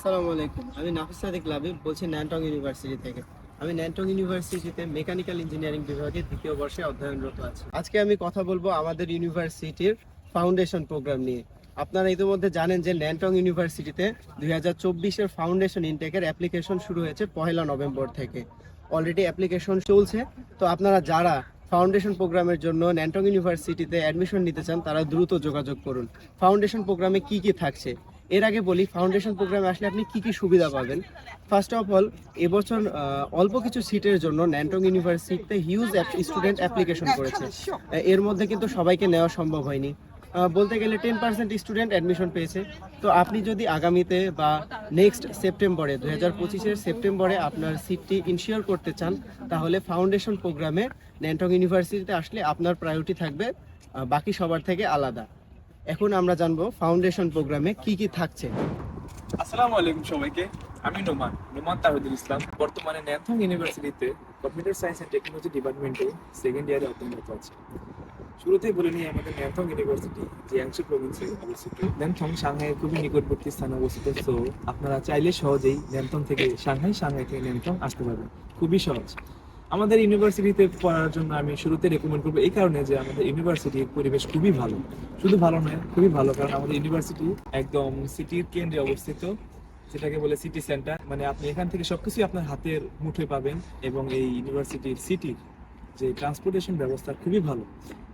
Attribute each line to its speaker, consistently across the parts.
Speaker 1: আসসালামু আলাইকুম। আমি নাফিস সাদিক বলছি ইউনিভার্সিটি থেকে। আমি ইউনিভার্সিটিতে মেকানিক্যাল ইঞ্জিনিয়ারিং বিভাগে দ্বিতীয় বর্ষে অধ্যয়নরত আছি। আজকে আমি কথা বলব আমাদের ইউনিভার্সিটির ফাউন্ডেশন প্রোগ্রাম নিয়ে। আপনারা ইতিমধ্যে জানেন যে ইউনিভার্সিটিতে দুই হাজার চব্বিশের ফাউন্ডেশন ইনটেকের অ্যাপ্লিকেশন শুরু হয়েছে পহেলা নভেম্বর থেকে। অলরেডি অ্যাপ্লিকেশন চলছে। তো আপনারা যারা ফাউন্ডেশন প্রোগ্রামের জন্য ন্যান্টং ইউনিভার্সিটিতে অ্যাডমিশন নিতে চান, তারা দ্রুত যোগাযোগ করুন। ফাউন্ডেশন প্রোগ্রামে কি কি থাকছে? এর আগে বলি ফাউন্ডেশন প্রোগ্রামে আসলে আপনি কি কি সুবিধা পাবেন? ফার্স্ট অফ অল এবছর অল্প কিছু সিটের জন্য ন্যান্টং ইউনিভার্সিটিতে হিউজ স্টুডেন্ট অ্যাপ্লিকেশন করেছে। এর মধ্যে কিন্তু সবাইকে নেওয়া সম্ভব হয়নি। বলতে গেলে টেন পার্সেন্ট স্টুডেন্ট অ্যাডমিশন পেয়েছে। তো আপনি যদি আগামীতে বা নেক্সট সেপ্টেম্বরে দু হাজার পঁচিশের সেপ্টেম্বরে আপনার সিটটি ইনশিওর করতে চান, তাহলে ফাউন্ডেশন প্রোগ্রামে ন্যান্টং ইউনিভার্সিটিতে আসলে আপনার প্রায়োরিটি থাকবে বাকি সবার থেকে আলাদা। এখন আমরা জানব ফাউন্ডেশন প্রোগ্রামে কি কি থাকছে।
Speaker 2: আসসালামু আলাইকুম সবাইকে, আমি নোমান নোমান তাহিদুল ইসলাম। বর্তমানে ন্যাথং ইউনিভার্সিটিতে কম্পিউটার সায়েন্স অ্যান্ড টেকনোলজি ডিপার্টমেন্টে সেকেন্ড ইয়ারে অধ্যয়নরত আছি। শুরুতেই বলে নিই, আমাদের ন্যাথং ইউনিভার্সিটি জিয়াংশু প্রভিন্সে অবস্থিত। ন্যাথং সাংহাইয়ের খুবই নিকটবর্তী স্থানে অবস্থিত সো আপনারা চাইলে সহজেই ন্যাথং থেকে সাংহাই সাংহাই থেকে ন্যাথং আসতে পারবেন। খুবই সহজ। আমাদের ইউনিভার্সিটিতে পড়ার জন্য আমি শুরুতে রেকমেন্ড করব এই কারণে যে আমাদের ইউনিভার্সিটির পরিবেশ খুবই ভালো। শুধু ভালো নয়, খুবই ভালো, কারণ আমাদের ইউনিভার্সিটি একদম সিটির কেন্দ্রে অবস্থিত, যেটাকে বলে সিটি সেন্টার মানে আপনি এখান থেকে সবকিছু আপনার হাতের মুঠোয় পাবেন এবং এই ইউনিভার্সিটির সিটির যে ট্রান্সপোর্টেশন ব্যবস্থা খুবই ভালো।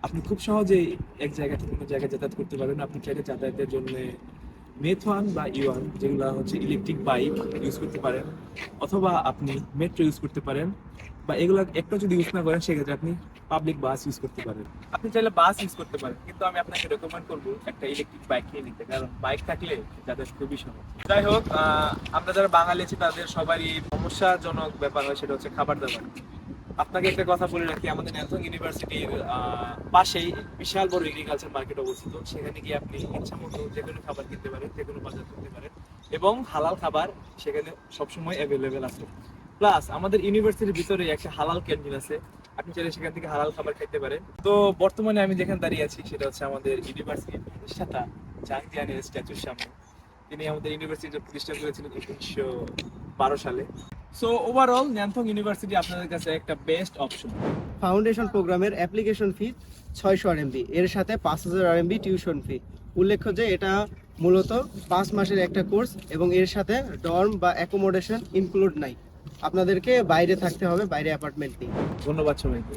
Speaker 2: আপনি খুব সহজেই এক জায়গা থেকে অন্য জায়গায় যাতায়াত করতে পারবেন। আপনি চাইলে যাতায়াতের জন্য মেথওয়ান বা ইওয়ান যেগুলো হচ্ছে ইলেকট্রিক বাইক ইউজ করতে পারেন, অথবা আপনি মেট্রো ইউজ করতে পারেন। বা এগুলো একটা যদি ইউজ না করেন, সেক্ষেত্রে আপনি পাবলিক বাস ইউজ করতে পারেন। আপনি চাইলে বাস ইউজ করতে পারেন, কিন্তু আমি আপনাকে রেকমেন্ড করব একটা ইলেকট্রিক বাইক নিয়ে নিতে, কারণ বাইক থাকলে যাদের খুবই সহজ। যাই হোক আমরা যারা বাঙালি আছি, তাদের সবারই সমস্যাজনক ব্যাপার হয়, সেটা হচ্ছে খাবার দাবার। আপনাকে একটা কথা বলে রাখি, আমাদের ন্যাথং ইউনিভার্সিটির পাশেই বিশাল বড় এগ্রিকালচার মার্কেট অবস্থিত। সেখানে গিয়ে আপনি ইচ্ছা মতো যে কোনো খাবার কিনতে পারেন, যে কোনো বাজার করতে পারেন, এবং হালাল খাবার সেখানে সবসময় অ্যাভেলেবেল আছে। প্লাস আমাদের ইউনিভার্সিটির ভিতরে একটা হালাল ক্যান্টিন আছে। আপনি চাইলে সেখান থেকে হালাল খাবার খাইতে পারেন। তো বর্তমানে আমি যেখানে দাঁড়িয়ে আছি, সেটা হচ্ছে আমাদের ইউনিভার্সিটির প্রতিষ্ঠাতা জাহাঙ্গীর স্ট্যাচুর সামনে। তিনি আমাদের ইউনিভার্সিটি প্রতিষ্ঠা করেছিলেন উনিশশো বারো সালে। সো ওভারঅল ন্যানথং ইউনিভার্সিটি আপনাদের কাছে একটা বেস্ট অপশন
Speaker 1: ফাউন্ডেশন প্রোগ্রামের অ্যাপ্লিকেশন ফি ছয়শো আরএমবি এর সাথে পাঁচ হাজার আরএমবি টিউশন ফি উল্লেখ্য যে, এটা মূলত পাঁচ মাসের একটা কোর্স এবং এর সাথে ডর্ম বা অ্যাকোমোডেশন ইনক্লুড নাই। আপনাদেরকে বাইরে থাকতে হবে বাইরে অ্যাপার্টমেন্ট নেই
Speaker 2: ধন্যবাদ সবাইকে।